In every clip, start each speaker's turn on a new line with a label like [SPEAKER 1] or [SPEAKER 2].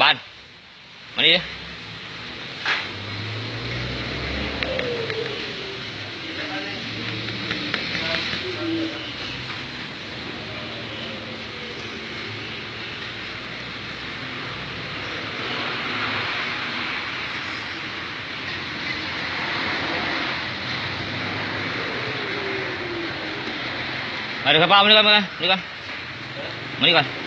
[SPEAKER 1] บานมานี่ดิมาเดี๋ยวครับป้ามานี่ก่อนมานี่ก่อนมานี่ก่อน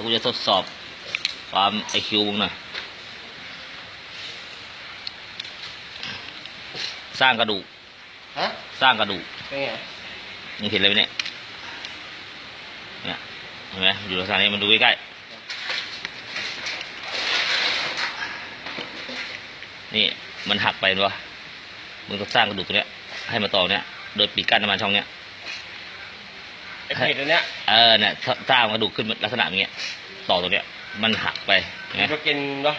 [SPEAKER 1] ยวกูจะทดสอบความไอคิวมึงหน่อยสร้างกระดูก
[SPEAKER 2] ฮะ
[SPEAKER 1] สร้างกระดูก
[SPEAKER 2] เป็นไง
[SPEAKER 1] มึงเห็นอะไรไหมเนี่ยเนี่ยเห็นไหมอยู่ลักษณะนี้มันดูใกล้ๆนี่มันหักไปวะมึงต้องสร้างกระดูกตัวเนี้ย ให้มาต่อเนี้ยโดยปีกกั้นน้ำมันช่องเนี้ย
[SPEAKER 2] ไอ้เพจอันเนี้ย
[SPEAKER 1] เออเนี่ยสสร้างกระดูกขึ้นลักษณะอย่างเงี้ยต่อตัวเนี้ยมันหักไป
[SPEAKER 2] มี
[SPEAKER 1] นะ
[SPEAKER 2] โปรแกรมเนาะ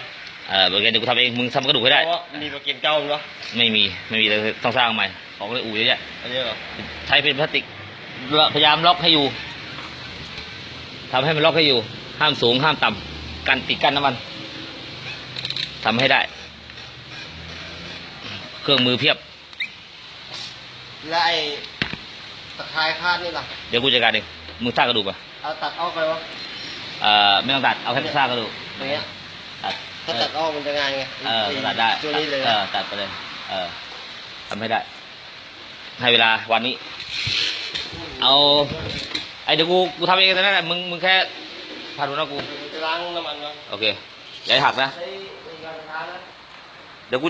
[SPEAKER 1] เออเดี๋ยวกูทำเองมึงทำกระดูกให้ได้
[SPEAKER 2] เพราะว่ามีโปรแกรมเก่าเนาะ
[SPEAKER 1] ไม่มีไม่มีเลยต้องสร้างใหม่ของในอู่เยอะแยะ
[SPEAKER 2] อันนี้เหรอ
[SPEAKER 1] ใช้เป็นพลาสติกแล้วพยายามล็อกให้อยู่ทำให้มันล็อกให้อยู่ ห้ามสูงห้ามต่ำกันติดกันน้ำมันทำให้ได้ เครื่องมือเพียบ
[SPEAKER 2] แล้วไอ้ ตะไคร้คาดนี่ล่ะ
[SPEAKER 1] เดี๋ยวกูจัดการเองมึงสร้างกระดูกป่ะ
[SPEAKER 2] เอาตัดออกไปวะ
[SPEAKER 1] เอ่อไม่ต้องตัดเอาแค่สร้างกระดูก
[SPEAKER 2] ตรงเนี้ย
[SPEAKER 1] ตัด
[SPEAKER 2] ถ้าตัดออกมันจะง่ายไง
[SPEAKER 1] เออตัดได้
[SPEAKER 2] ตัวนี้เลย
[SPEAKER 1] เออตัดไปเลย เออทำให้ได้ ให้เวลาวันนี้ เอาไอ้เดี๋ยวกูกูทำเองแต่นั่นแหละมึงมึงแค่ผ่านดูนะกู
[SPEAKER 2] จะล้างน้ำมันวะ
[SPEAKER 1] โอเคอย่าให้หักนะ
[SPEAKER 2] ใช้ในการทานะ
[SPEAKER 1] เดี๋ยวกู